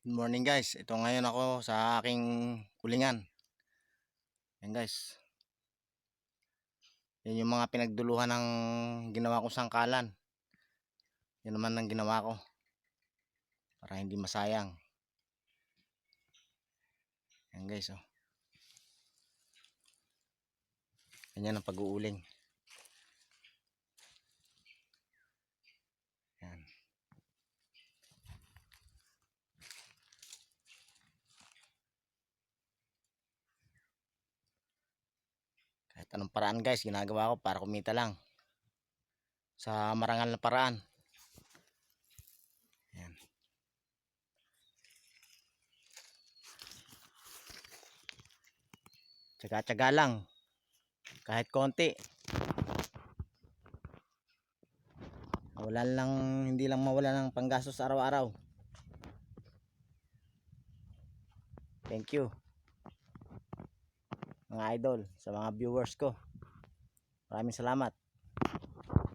Good morning guys. Ito ngayon ako sa aking kulingan. Yan guys. Yan yung mga pinagduluhan ng ginawa kong sangkalan. Yan naman ang ginawa ko. Para hindi masayang. Yan guys oh. Ganyan ang pag-uuling. Kahit anong paraan guys, ginagawa ko para kumita lang. Sa marangal na paraan. Yan. Tsaga-tsaga lang. Kahit konti. Wala lang, hindi lang mawala ng panggastos araw-araw. Thank you. Mga idol, sa mga viewers ko. Maraming salamat.